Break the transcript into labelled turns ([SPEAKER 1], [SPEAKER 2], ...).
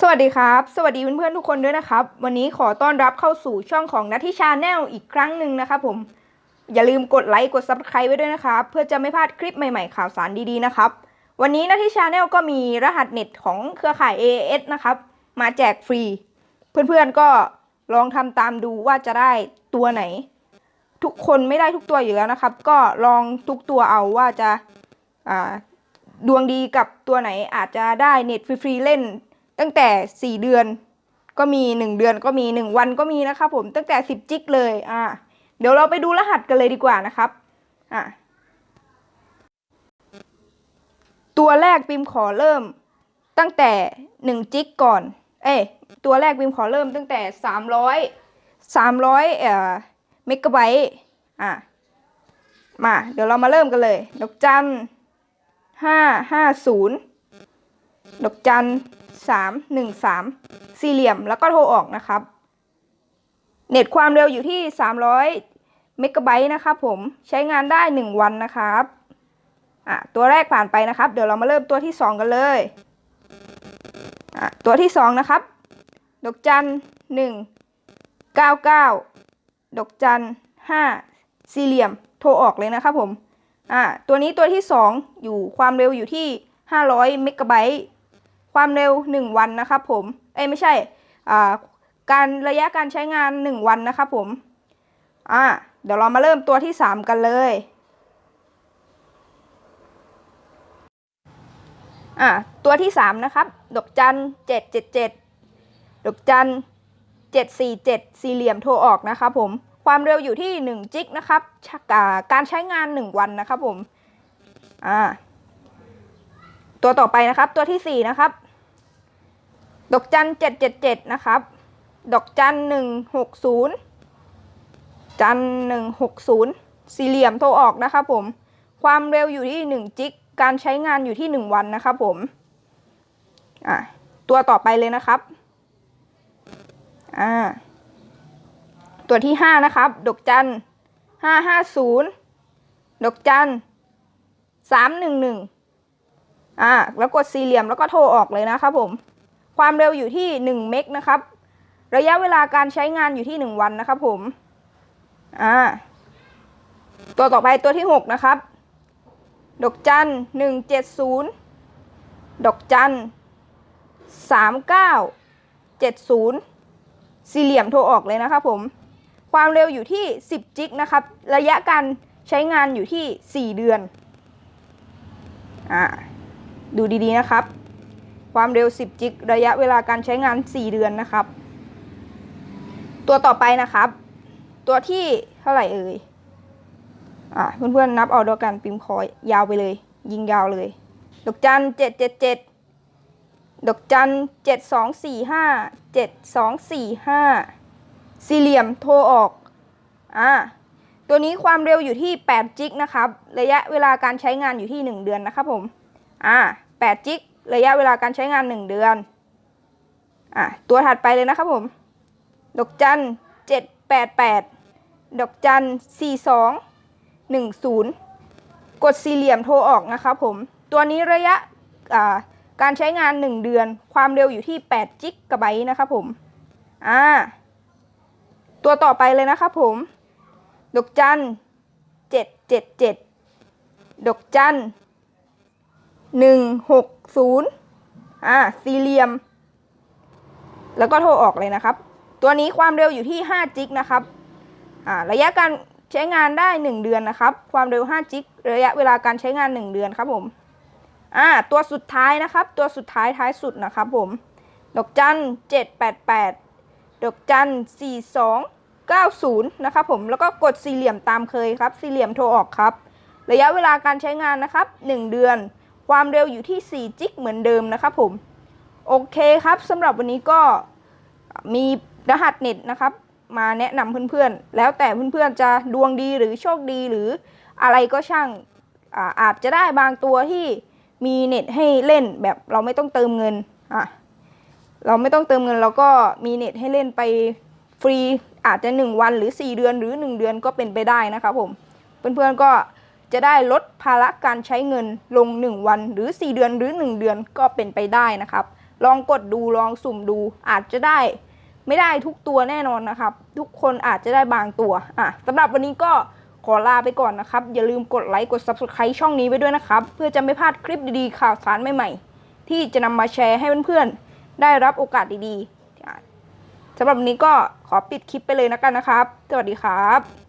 [SPEAKER 1] สวัสดีครับ สวัสดีเพื่อนๆทุกคนด้วยนะครับ วันนี้ขอต้อนรับเข้าสู่ช่องของนัททิชาแนลอีกครั้งหนึ่งนะครับผม อย่าลืมกดไลค์กด Subscribe ไว้ด้วยนะครับ เพื่อจะไม่พลาดคลิปใหม่ๆข่าวสารดีๆนะครับ วันนี้นัททิชาแนลก็มีรหัสเน็ตของเครือข่าย AAS นะครับ มาแจกฟรี เพื่อนๆก็ลองทำตามดูว่าจะได้ตัวไหน ทุกคนไม่ได้ทุกตัวอยู่แล้วนะครับ ก็ลองทุกตัวเอาว่าจะดวงดีกับตัวไหนอาจจะได้เน็ตฟรีๆเล่น ตั้งแต่ 4 เดือนก็มี 1 เดือนก็มี 1 วันก็มีนะครับผมตั้งแต่ 10 จิกเลยอ่าเดี๋ยวเราไปดูรหัสกันเลยดีกว่านะครับอ่าตัวแรกปิมขอเริ่มตั้งแต่ 1 จิกก่อน เอ้ตัวแรกปิมขอเริ่มตั้งแต่ 300 300เอ่อเมกะไบต์อ่ามา เดี๋ยวเรามาเริ่มกันเลย ดอกจันห้าห้าศูนย์ดอกจัน สามหนึ่งสามสี่เหลี่ยมแล้วก็โทรออกนะครับ เน็ตความเร็วอยู่ที่สามร้อยเมกะไบต์นะครับผมใช้งานได้หนึ่งวันนะครับอะตัวแรกผ่านไปนะครับ เดี๋ยวเรามาเริ่มตัวที่สองกันเลยอะตัวที่สองนะครับ ดอกจันหนึ่งเก้าเก้าดอกจันห้าสี่เหลี่ยมโทรออกเลยนะครับผมอ่าตัวนี้ตัวที่ 2 อยู่ความเร็วอยู่ที่ 500 เมกะไบต์ ความเร็ว 1 วันนะครับผม เอ้ไม่ใช่อ่าการระยะการใช้งาน 1 วันนะครับผม อ่า เดี๋ยวเรามาเริ่มตัวที่ 3 กันเลย อ่า ตัวที่ 3 นะครับ ดอกจัน 777 ดอกจัน 747 สี่เหลี่ยมโทรออกนะครับผม ความเร็วอยู่ที่ 1 จิกนะครับชะอ่าการใช้งาน 1 วันนะครับผม อ่า ตัวต่อไปนะครับ ตัวที่ 4 นะครับ ดอกจัน777นะครับ ดอกจัน160จัน160สี่เหลี่ยมโทรออกนะครับผม ความเร็วอยู่ที่1จิก การใช้งานอยู่ที่1วันนะครับผม อ่าตัวต่อไปเลยนะครับ อ่า ตัวที่ห้านะครับ ดอกจันห้าห้าศูนย์ดอกจันสามหนึ่งหนึ่งอ่า แล้วกดสี่เหลี่ยมแล้วก็โทรออกเลยนะครับผม ความเร็วอยู่ที่หนึ่งเมกนะครับ ระยะเวลาการใช้งานอยู่ที่หนึ่งวันนะครับผม อ่า ตัวต่อไปตัวที่หกนะครับ ดอกจันหนึ่งเจ็ดอกจันสามเก้าเจ็ดศูนย์สี่เหลี่ยมโทรออกเลยนะครับผม ความเร็วอยู่ที่ 10 จิกนะครับ ระยะการใช้งานอยู่ที่ 4 เดือน อ่า ดูดีๆนะครับ ความเร็ว 10 จิก ระยะเวลาการใช้งาน 4 เดือนนะครับ ตัวต่อไปนะครับ ตัวที่เท่าไหร่เอ่ย อ่าเพื่อนๆนับเอาด้วยกันปิมคอยยาวไปเลย ยิงยาวเลย ดอกจัน777ดเจ็ดเจ็ดดอกจัน7245 7245สี่เหลี่ยมโทรออก อ่าตัวนี้ความเร็วอยู่ที่ 8 จิกนะครับ ระยะเวลาการใช้งานอยู่ที่ 1 เดือนนะครับผม อ่า 8 จิก ระยะเวลาการใช้งาน 1 เดือน อ่าตัวถัดไปเลยนะครับผม ดอกจัน788 ดอกจัน42 10 กดสี่เหลี่ยมโทรออกนะครับผม ตัวนี้ระยะอ่าการใช้งาน 1 เดือน ความเร็วอยู่ที่8จิกกะไบต์นะครับผม อ่า ตัวต่อไปเลยนะครับผม ดอกจันเจ็ดเจ็ดเจ็ดดอกจัน หนึ่งหกศูนย์อ่าสี่เหลี่ยม แล้วก็โทรออกเลยนะครับ ตัวนี้ความเร็วอยู่ที่5จิกนะครับอ่าระยะการใช้งานได้1เดือนนะครับ ความเร็ว5จิกระยะเวลาการใช้งาน1เดือนครับผมอ่าตัวสุดท้ายนะครับ ตัวสุดท้ายท้ายสุดนะครับผม ดอกจัน788ดอกจัน4290นะครับผม แล้วก็กดสี่เหลี่ยมตามเคยครับ สี่เหลี่ยมโทรออกครับ ระยะเวลาการใช้งานนะครับ1เดือน ความเร็วอยู่ที่ 4 จิกเหมือนเดิมนะครับผม โอเคครับสำหรับวันนี้ก็มีรหัสเน็ตนะครับ มาแนะนำเพื่อนๆ แล้วแต่เพื่อนๆจะดวงดีหรือโชคดีหรืออะไรก็ช่างอาอาจจะได้บางตัวที่มีเน็ตให้เล่นแบบเราไม่ต้องเติมเงินอะเราไม่ต้องเติมเงินเราก็มีเน็ตให้เล่นไปฟรีอาจจะ 1 วันหรือ 4 เดือนหรือ 1 เดือนก็เป็นไปได้นะครับผมเพื่อนๆก็ จะได้ลดภาระการใช้เงินลง 1 วัน หรือ 4 เดือนหรือ 1 เดือนก็เป็นไปได้นะครับ ลองกดดูลองสุ่มดู อาจจะได้ ไม่ได้ทุกตัวแน่นอนนะครับ ทุกคนอาจจะได้บางตัวอะสำหรับวันนี้ก็ขอลาไปก่อนนะครับ อย่าลืมกดไลค์กด Subscribe ช่องนี้ไว้ด้วยนะครับ เพื่อจะไม่พลาดคลิปดีๆข่าวสารใหม่ๆ ที่จะนำมาแชร์ให้เพื่อนๆได้รับโอกาสดีๆสำหรับวันนี้ก็ขอปิดคลิปไปเลยนะกันนะครับ สวัสดีครับ